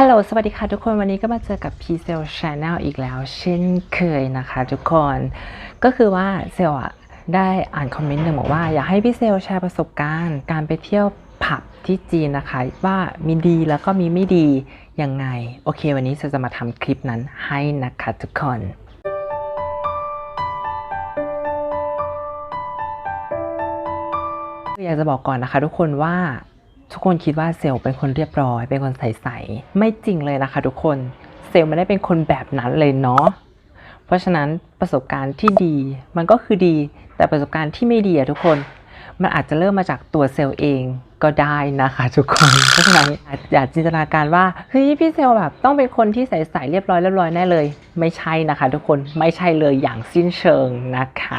ฮัลโหล สวัสดีค่ะทุกคน วันนี้ก็มาเจอกับ p c e l Channel อีกแล้ว เช่นเคยนะคะทุกคน ก็คือว่าเซลอะได้อ่านคอมเมนต์หนึ่งบอกว่า อยากให้พี่เซลแชร์ประสบการณ์ การไปเที่ยวผับที่จีนนะคะ ว่ามีดีแล้วก็มีไม่ดียังไง โอเค วันนี้เซลจะมาทำคลิปนั้นให้นะคะทุกคนอยากจะบอกก่อนนะคะทุกคนว่า ทุกคนคิดว่าเซลล์เป็นคนเรียบร้อย เป็นคนใสๆไม่จริงเลยนะคะทุกคนเซลล์ไม่ได้เป็นคนแบบนั้นเลยเนาะเพราะฉะนั้นประสบการณ์ที่ดี มันก็คือดี แต่ประสบการณ์ที่ไม่ดีอะทุกคน มันอาจจะเริ่มมาจากตัวเซลล์เองก็ได้นะคะทุกคนเพราะฉะนั้นอย่าจินตนาการว่าเฮ้ยพี่เซลล์แบบต้องเป็นคนที่ใสๆเรียบร้อยเรียบร้อยแน่เลย ไม่ใช่นะคะ ทุกคนไม่ใช่เลยอย่างสิ้นเชิงนะคะ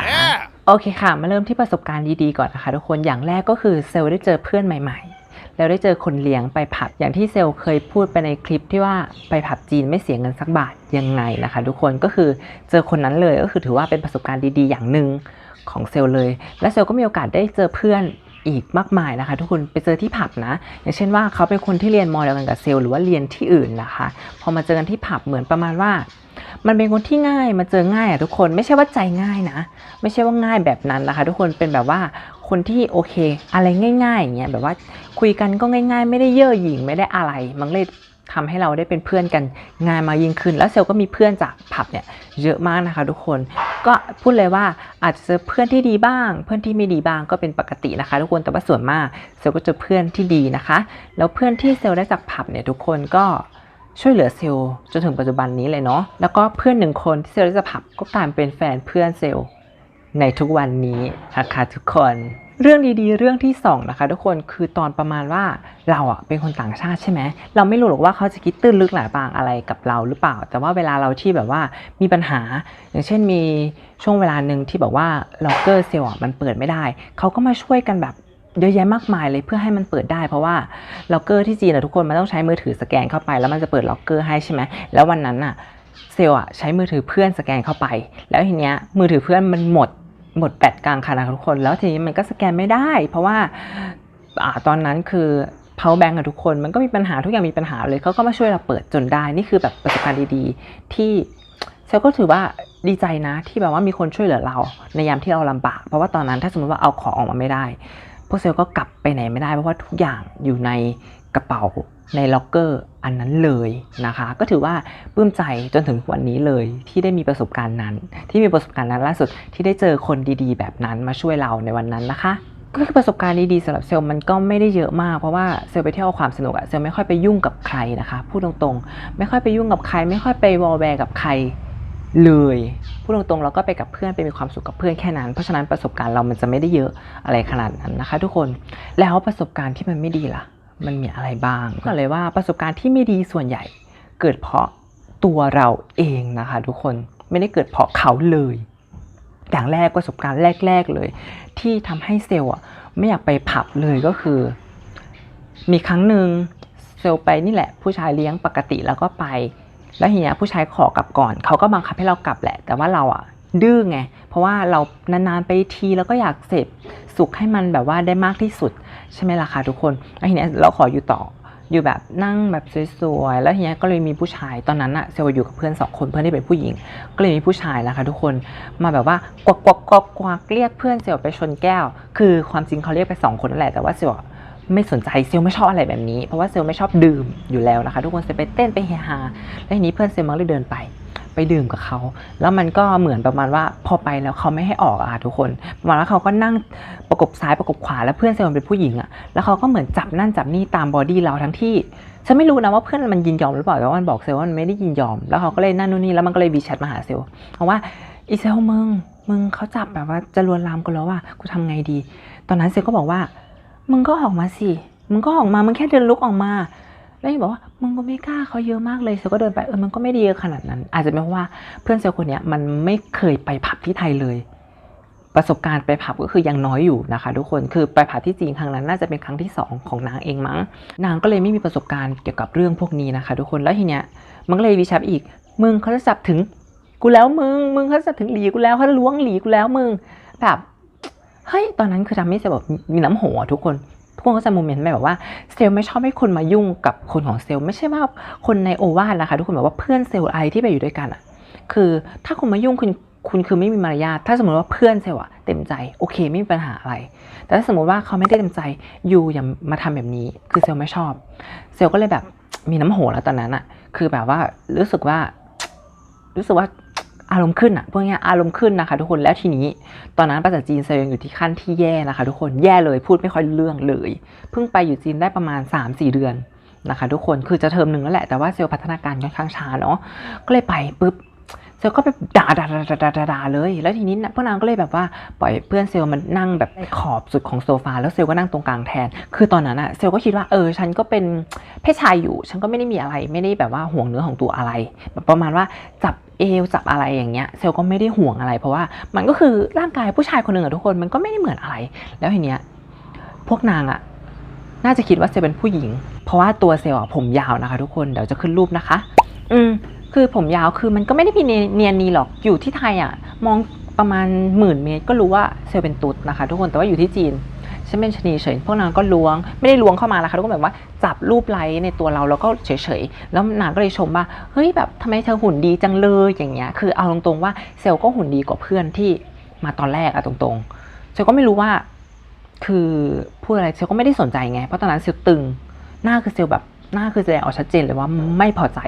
โอเคค่ะ มาเริ่มที่ประสบการณ์ดีๆก่อนนะคะ ทุกคนอย่างแรกก็คือเซลล์ได้เจอเพื่อนใหม่ ๆ แล้วได้เจอคนเลี้ยงไปผับอย่างที่เซลเคยพูดไปในคลิปที่ว่าไปผับจีนไม่เสียเงินสักบาทยังไงนะคะ ทุกคนก็คือเจอคนนั้นเลยก็คือถือว่าเป็นประสบการณ์ดีๆ อย่างหนึ่งของเซลเลย และเซลก็มีโอกาสได้เจอเพื่อนอีกมากมายนะคะ ทุกคนไปเจอที่ผับนะ อย่างเช่นว่าเขาเป็นคนที่เรียนมอเดียวกันกับเซลหรือว่าเรียนที่อื่นนะคะ พอมาเจอกันที่ผับเหมือนประมาณว่า มันเป็นคนที่ง่ายมาเจอง่ายอะทุกคนไม่ใช่ว่าใจง่ายนะ ไม่ใช่ว่าง่ายแบบนั้นนะคะ ทุกคนเป็นแบบว่า คนที่โอเค อะไรง่ายๆอย่างเงี้ยแบบว่าคุยกันก็ง่าย ๆ ไม่ได้เย่อหยิ่งไม่ได้อะไร มันเลยทำให้เราได้เป็นเพื่อนกันง่ายมายิ่งขึ้น แล้วเซลก็มีเพื่อนจากผับเนี่ยเยอะมากนะคะทุกคน ก็พูดเลยว่าอาจจะเจอเพื่อนที่ดีบ้าง เพื่อนที่ไม่ดีบ้างก็เป็นปกตินะคะ ทุกคนแต่ว่าส่วนมากเซลก็เจอเพื่อนที่ดีนะคะ แล้วเพื่อนที่เซลได้จากผับเนี่ยทุกคนก็ช่วยเหลือเซลล์จนถึงปัจจุบันนี้เลยเนาะแล้วก็เพื่อนหนึ่งคนที่เซลล์ได้จะผับก็กลายเป็นแฟนเพื่อนเซลล์ ในทุกวันนี้นะคะทุกคนเรื่องดีๆ เรื่องที่สองนะคะทุกคนคือตอนประมาณว่าเราอะเป็นคนต่างชาติใช่ไหมเราไม่รู้หรอกว่าเขาจะคิดตื้นลึกหลายบางอะไรกับเราหรือเปล่า แต่ว่าเวลาเราที่แบบว่ามีปัญหา อย่างเช่นมีช่วงเวลาหนึ่งที่แบบว่าล็อกเกอร์เซลล์มันเปิดไม่ได้ เขาก็มาช่วยกันแบบเยอะแยะมากมายเลยเพื่อให้มันเปิดได้ เพราะว่าล็อกเกอร์ที่จีนอะทุกคนมันต้องใช้มือถือสแกนเข้าไป แล้วมันจะเปิดล็อกเกอร์ให้ใช่ไหมแล้ววันนั้นอะเซลล์อะใช้มือถือเพื่อนสแกนเข้าไป แล้วทีเนี้ยมือถือเพื่อนมันหมด หมดแบตกลางคันนะทุกคน แล้วทีนี้มันก็สแกนไม่ได้ เพราะว่าอตอนนั้นคือ power bank กับทุกคนมันก็มีปัญหาทุกอย่างมีปัญหาเลยเขาก็มาช่วยเราเปิดจนได้ นี่คือแบบประสบการณ์ดีๆ ที่เซลก็ถือว่าดีใจนะที่แบบว่ามีคนช่วยเหลือเรา ในยามที่เราลำบาก เพราะว่าตอนนั้นถ้าสมมติว่าเอาของออกมาไม่ได้ พวกเซลก็กลับไปไหนไม่ได้เพราะว่าทุกอย่างอยู่ใน กระเป๋าในล็อกเกอร์อันนั้นเลยนะคะ ก็ถือว่าปลื้มใจจนถึงวันนี้เลยที่ได้มีประสบการณ์นั้น ที่มีประสบการณ์นั้นล่าสุดที่ได้เจอคนดีๆ แบบนั้นมาช่วยเราในวันนั้นนะคะก็คือประสบการณ์ดีๆสำหรับเซลล์มันก็ไม่ได้เยอะมากเพราะว่าเซลล์ไปเที่ยวเอาความสนุกอะเซลล์ไม่ค่อยไปยุ่งกับใครนะคะพูดตรงๆ ไม่ค่อยไปยุ่งกับใคร ไม่ค่อยไปวอลแวร์กับใครเลยพูดตรงๆเราก็ไปกับเพื่อนไปมีความสุขกับเพื่อนแค่นั้น เพราะฉะนั้นประสบการณ์เรามันจะไม่ได้เยอะอะไรขนาดนั้นนะคะ ทุกคนแล้วประสบการณ์ที่มันไม่ดีล่ะ มันมีอะไรบ้างก็เลยว่าประสบการณ์ที่ไม่ดีส่วนใหญ่ เกิดเพราะตัวเราเองนะคะ ทุกคนไม่ได้เกิดเพราะเขาเลย อย่างแรกประสบการณ์แรก ๆเลย ที่ทำให้เซลล์อะไม่อยากไปผับเลยก็คือ มีครั้งหนึ่งเซลล์ไปนี่แหละ ผู้ชายเลี้ยงปกติแล้วก็ไป แล้วทีเนี้ยผู้ชายขอกลับก่อน เขาก็บังคับให้เรากลับแหละ แต่ว่าเราอะ ดื้อไง เพราะว่าเรานานๆไปทีแล้วก็อยากเสพสุขให้มันแบบว่าได้มากที่สุด ใช่ไหมล่ะคะทุกคนแล้วทีนี้เราขออยู่ต่ออยู่แบบนั่งแบบสวยๆ แล้วทีนี้ก็เลยมีผู้ชายตอนนั้นอะเซลอยู่กับเพื่อนสองคนเพื่อนที่เป็นผู้หญิง ก็เลยมีผู้ชายนะคะทุกคนมาแบบว่ากวักกวักกวักกวักเรียกเพื่อนเซลไปชนแก้ว คือความจริงเขาเรียกไปสองคนนั่นแหละแต่ว่าเซลไม่สนใจเซลไม่ชอบอะไรแบบนี้เพราะว่าเซลไม่ชอบดื่มอยู่แล้วนะคะ ทุกคนเซลไปเต้นไปเฮฮาแล้วทีนี้เพื่อนเซลมันเลยเดินไป ไปดื่มกับเขา แล้วมันก็เหมือนประมาณว่าพอไปแล้วเขาไม่ให้ออกอะทุกคน ประมาณว่าเขาก็นั่งประกบซ้ายประกบขวาแล้วเพื่อนเซลล์เป็นผู้หญิงอะแล้วเขาก็เหมือนจับนั่นจับนี่ตามบอดี้เราทั้งที่ฉันไม่รู้นะว่าเพื่อนมันยินยอมหรือเปล่าแต่ว่ามันบอกเซลล์ว่ามันไม่ได้ยินยอม แล้วเขาก็เลยนั่นนู่นนี่แล้วมันก็เลยวีแชทมาหาเซลล์เพราะว่าอีเซลมึงมึงเขาจับแบบว่าจะลวนลามกูแล้วว่ากูทำไงดี ตอนนั้นเซลก็บอกว่า มึงก็ออกมาสิมึงก็ออกมามึงแค่เดินลุกออกมา แล้วยังบอกว่ามึงก็ไม่กล้าเขาเยอะมากเลยเซลก็เดินไปเออมันก็ไม่ดีขนาดนั้น อาจจะเป็นเพราะว่าเพื่อนเซลคนนี้มันไม่เคยไปผับที่ไทยเลย ประสบการณ์ไปผับก็คือยังน้อยอยู่นะคะ ทุกคนคือไปผับที่จีนครั้งนั้นน่าจะเป็นครั้งที่สองของนางเองมั้งนางก็เลยไม่มีประสบการณ์เกี่ยวกับเรื่องพวกนี้นะคะ ทุกคนแล้วทีเนี้ยมันก็เลยวีแชทอีกมึงเขาจะจับถึงกูแล้วมึงมึงเขาจะจับถึงหลีกูแล้วเขาจะล้วงหลีกูแล้วมึงแบบเฮ้ยตอนนั้นคือทำให้เซลแบบมีน้ำหอะทุกคน ทุกคนก็จะโมเมนต์แบบว่าเซลล์ไม่ชอบให้คนมายุ่งกับคนของเซลล์ไม่ใช่ว่าคนในโอวาทนะคะ ทุกคนแบบว่าเพื่อนเซลล์อะไรที่ไปอยู่ด้วยกันอะคือถ้าคุณมายุ่งคุณคุณคือไม่มีมารยาทถ้าสมมติว่าเพื่อนเซลล์อะเต็มใจโอเคไม่มีปัญหาอะไร แต่ถ้าสมมติว่าเขาไม่ได้เต็มใจอยู่อย่ามาทำแบบนี้ คือเซลล์ไม่ชอบ เซลล์ก็เลยแบบมีน้ำโหแล้วตอนนั้นอะคือแบบว่ารู้สึกว่ารู้สึกว่า อารมณ์ขึ้นอะพวกเนี้ยอารมณ์ขึ้นนะคะ ทุกคนแล้วทีนี้ ตอนนั้นภาษาจีนเซลยังอยู่ที่ขั้นที่แย่นะคะ ทุกคนแย่เลยพูดไม่ค่อยเรื่องเลย เพิ่งไปอยู่จีนได้ประมาณ 3-4 เดือนนะคะ ทุกคนคือจะเทอมหนึ่งแล้วแหละแต่ว่าเซลล์พัฒนาการค่อนข้างช้าเนาะก็เลยไปปุ๊บเซลก็ไปด่าด่าด่าด่าด่าดาเลย แล้วทีนี้พวกนางก็เลยแบบว่าปล่อยเพื่อนเซลมันนั่งแบบขอบสุดของโซฟา แล้วเซลก็นั่งตรงกลางแทน คือตอนนั้นอะเซลก็คิดว่าเออฉันก็เป็นเพศชายอยู่ ฉันก็ไม่ได้มีอะไร ไม่ได้แบบว่าห่วงเนื้อของตัวอะไรแบบประมาณว่าจับ เอวจับอะไรอย่างเงี้ยเซลล์ก็ไม่ได้ห่วงอะไร เพราะว่ามันก็คือร่างกายผู้ชายคนหนึ่งอะทุกคนมันก็ไม่ได้เหมือนอะไร แล้วทีเนี้ยพวกนางอะน่าจะคิดว่าเซลล์เป็นผู้หญิง เพราะว่าตัวเซลล์อะผมยาวนะคะ ทุกคนเดี๋ยวจะขึ้นรูปนะคะ อืมคือผมยาวคือมันก็ไม่ได้มีเนียนนีหรอกอยู่ที่ไทยอะมองประมาณหมื่นเมตรก็รู้ว่าเซลล์เป็นตุ๊ดนะคะ ทุกคนแต่ว่าอยู่ที่จีน ฉันเป็นชนีเฉยพวกนางก็ล้วงไม่ได้ล้วงเข้ามานะค่ะทุกคนแบบว่าจับรูปไล้ในตัวเราแล้วก็เฉยๆแล้วนางก็เลยชมว่าเฮ้ยแบบทำไมเธอหุ่นดีจังเลยอย่างเงี้ยคือเอาตรงๆว่าเซลล์ก็หุ่นดีกว่าเพื่อนที่มาตอนแรกอะตรงๆเซลก็ไม่รู้ว่า คือพูดอะไรเซลก็ไม่ได้สนใจไงเพราะตอนนั้นเซลตึงหน้าคือเซลแบบหน้าคือแสดงออกชัดเจนเลยว่าไม่พอใจ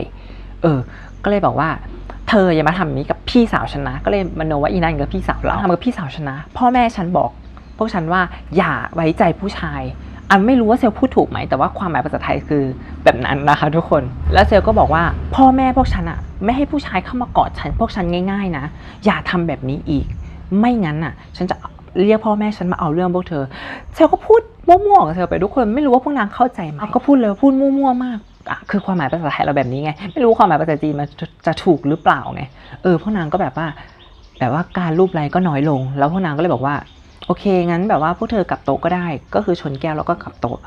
เออ ก็เลยบอกว่าเธออย่ามาทำนี้กับพี่สาวฉันนะ ก็เลยมโนว่าอีนั่นกับพี่สาวเราทำกับพี่สาวฉันนะ พ่อแม่ฉันบอก พวกฉันว่าอย่าไว้ใจผู้ชาย อันไม่รู้ว่าเซลล์พูดถูกไหม แต่ว่าความหมายภาษาไทยคือแบบนั้นนะคะทุกคน แล้วเซลล์ก็บอกว่า พ่อแม่พวกฉันอะไม่ให้ผู้ชายเข้ามากอดฉันพวกฉันง่าย ๆ นะ อย่าทำแบบนี้อีก ไม่งั้นน่ะฉันจะเรียกพ่อแม่ฉันมาเอาเรื่องพวกเธอ เซลล์ก็พูดมั่วๆของเซลล์ไปทุกคนไม่รู้ว่าพวกนางเข้าใจไหมก็พูดเลยว่าพูดมั่วๆมากอะคือความหมายภาษาไทยเราแบบนี้ไง ไม่รู้ความหมายภาษาจีนมันจะจะถูกหรือเปล่าไง เออพวกนางก็แบบว่า แบบว่าการรูปไล้ก็น้อยลง แล้วพวกนางก็เลยบอกว่า โอเคงั้นแบบว่าพวกเธอกลับโต๊ะก็ได้ ก็คือชนแก้วแล้วก็กลับโต๊ะ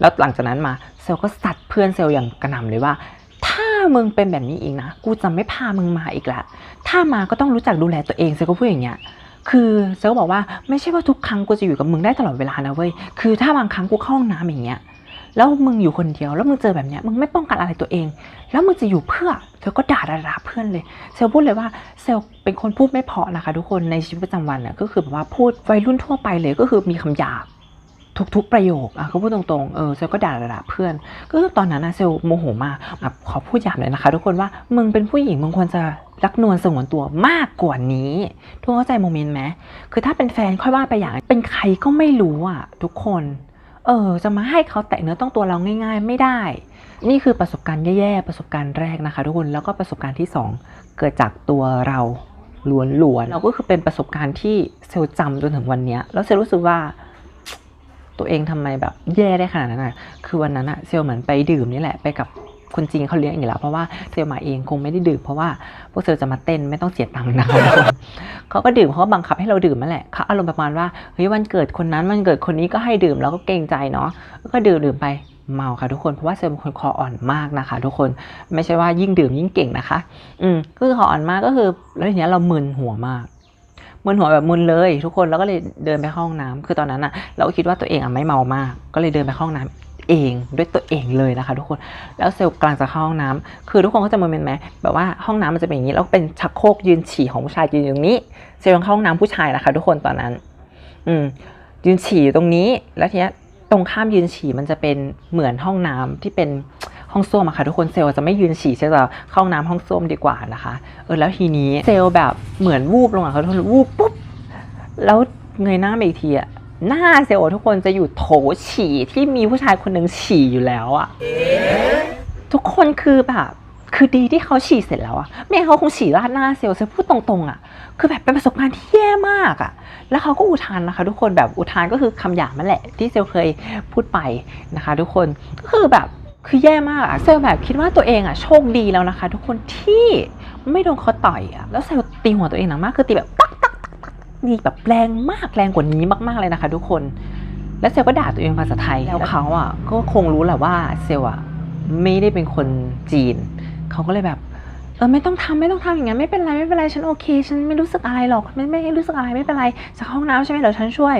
แล้วหลังจากนั้นมาเซลก็สัตว์เพื่อนเซลอย่างกระหน่ำเลยว่า ถ้ามึงเป็นแบบนี้อีกนะ กูจะไม่พามึงมาอีกละ ถ้ามาก็ต้องรู้จักดูแลตัวเองเซลก็พูดอย่างเงี้ยคือเซลก็บอกว่าไม่ใช่ว่าทุกครั้งกูจะอยู่กับมึงได้ตลอดเวลานะเว้ย คือถ้าบางครั้งกูเข้าห้องน้ำอย่างเงี้ย แล้วมึงอยู่คนเดียว แล้วมึงเจอแบบเนี้ยมึงไม่ป้องกันอะไรตัวเอง แล้วมึงจะอยู่เพื่อเซลก็ด่าด่าเพื่อนเลย เซลพูดเลยว่าเซลเป็นคนพูดไม่เพราะนะคะทุกคนในชีวิตประจำวันน่ะก็คือแบบว่าพูดวัยรุ่นทั่วไปเลยก็คือมีคำหยาบทุกๆประโยคอะก็พูดตรงๆ เออเซลก็ด่าด่าเพื่อน ก็คือตอนนั้นนะเซลโมโหมากแบบขอพูดหยาบเลยนะคะ ทุกคนว่ามึงเป็นผู้หญิงมึงควรจะรักนวลสงวนตัวมากกว่านี้ ทุกคนเข้าใจโมเมนต์ไหมคือถ้าเป็นแฟนค่อยว่าไปอย่างเป็นใครก็ไม่รู้อะทุกคน เออจะมาให้เขาแตะเนื้อต้องตัวเราง่าย ๆ ไม่ได้ นี่คือประสบการณ์แย่ๆประสบการณ์แรกนะคะ ทุกคนแล้วก็ประสบการณ์ที่สองเกิดจากตัวเราล้วนๆเราก็คือเป็นประสบการณ์ที่เซลล์จำจนถึงวันนี้แล้วเซลรู้สึกว่าตัวเองทำไมแบบแย่ได้ขนาดนั้นอะคือวันนั้นอะเซลเหมือนไปดื่มนี่แหละไปกับ คนจีนเขาเลี้ยงอยู่แล้ว เพราะว่าเซลมาเองคงไม่ได้ดื่มเพราะว่าพวกเซลจะมาเต้นไม่ต้องเสียตังค์นะคะเขาก็ดื่มเขาก็บังคับให้เราดื่มนั่นแหละเขาอารมณ์ประมาณว่าเฮ้ยวันเกิดคนนั้นวันเกิดคนนี้ก็ให้ดื่มแล้วก็เกรงใจเนาะก็ดื่มดื่มไปเมาค่ะทุกคนเพราะว่าเซลเป็นคนคออ่อนมากนะคะ ทุกคนไม่ใช่ว่ายิ่งดื่มยิ่งเก่งนะคะ อืมก็คือคออ่อนมากก็คือ แล้วทีนี้เรามึนหัวมากมึนหัวแบบมึนเลย ทุกคนแล้วก็เลยเดินไปห้องน้ำคือตอนนั้นอะเราก็คิดว่าตัวเองอะไม่เมามาก ก็เลยเดินไปห้องน้ำ เองด้วยตัวเองเลยนะคะ ทุกคนแล้วเซลล์กลังจะเข้าห้องน้ำคือทุกคนก็จะโมเมนต์ไหมแบบว่าห้องน้ำมันจะเป็นอย่างนี้แล้วเป็นชักโครกยืนฉี่ของผู้ชายยืนอยู่ตรงนี้ เซลล์เข้าห้องน้ำผู้ชายนะคะ ทุกคนตอนนั้น อืมยืนฉี่อยู่ตรงนี้แล้วทีนี้ตรงข้ามยืนฉี่มันจะเป็นเหมือนห้องน้ำที่เป็นห้องส้วมอะค่ะ ทุกคนเซลล์จะไม่ยืนฉี่เซลล์จะเข้าห้องน้ำห้องส้วมดีกว่านะคะ เออแล้วทีนี้เซลล์แบบเหมือนวูบลงอะค่ะทุกคนวูบปุ๊บแล้วเงยหน้าไปอีกทีอะ หน้าเซลล์ทุกคนจะอยู่โถฉี่ที่มีผู้ชายคนหนึ่งฉี่อยู่แล้วอะทุกคนคือแบบคือดีที่เขาฉี่เสร็จแล้วอะไม่เขาคงฉี่ราดหน้าเซลล์เซลพูดตรงๆอะคือแบบเป็นประสบการณ์ที่แย่มากอะแล้วเขาก็อุทานนะคะ ทุกคนแบบอุทานก็คือคำหยาบนั่นแหละ ที่เซลเคยพูดไปนะคะ ทุกคนก็คือแบบคือแย่มากอะเซลแบบคิดว่าตัวเองอะโชคดีแล้วนะคะ ทุกคนที่ไม่โดนเขาต่อยอะแล้วเซลตีหัวตัวเองหนักมากคือตีแบบ ดีแบบแรงมากแรงกว่านี้มากๆเลยนะคะ ทุกคน แล้วเซลก็ด่าตัวเองภาษาไทย แล้วเขาอะก็คงรู้แหละว่าเซลอะไม่ได้เป็นคนจีน เขาก็เลยแบบ เออไม่ต้องทำไม่ต้องทำอย่างนั้นไม่เป็นไรไม่เป็นไรฉันโอเค ฉันไม่รู้สึกอะไรหรอกไม่ไม่รู้สึกอะไรไม่เป็นไรจะเข้าห้องน้ำใช่ไหมเดี๋ยวฉันช่วย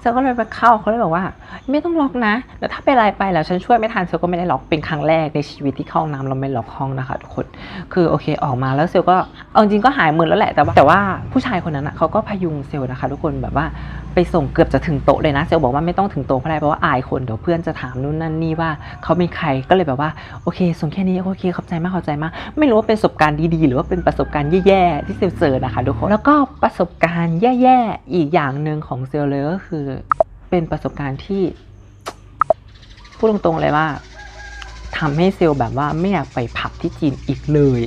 เซลก็เลยไปเข้าเขาเลยบอกว่า ไม่ต้องล็อกนะแต่ถ้าเป็นอะไรไปแล้วฉันช่วยไม่ทันเซลก็ไม่ได้ล็อกเป็นครั้งแรกในชีวิตที่เข้าห้องน้ำเราไม่ล็อกห้องนะคะทุกคนคือโอเคออกมาแล้วเซลก็เอาจริงก็หายมึนแล้วแหละแต่ว่าแต่ว่าผู้ชายคนนั้นอะเขาก็พยุงเซลนะคะ ทุกคนแบบว่าไปส่งเกือบจะถึงโต๊ะเลยนะเซลบอกว่าไม่ต้องถึงโต๊ะเพราะอะไรเพราะว่าอายคนเดี๋ยวเพื่อนจะถามนู่นนั่นนี่ว่าเขาเป็นใครก็เลยแบบว่าโอเคส่งแค่นี้โอเคขอบใจมากขอบใจมากไม่รู้ว่าเป็นประสบการณ์ดีๆ หรือว่าเป็นประสบการณ์แย่ๆที่เซลเจอนะคะทุกคนแล้วก็ประสบการณ์แย่ๆอีกอย่างหนึ่งของเซลเลยก็คือ เป็นประสบการณ์ที่พูดตรงๆเลยว่าทำให้เซลแบบว่าไม่อยากไปผับที่จีนอีกเลย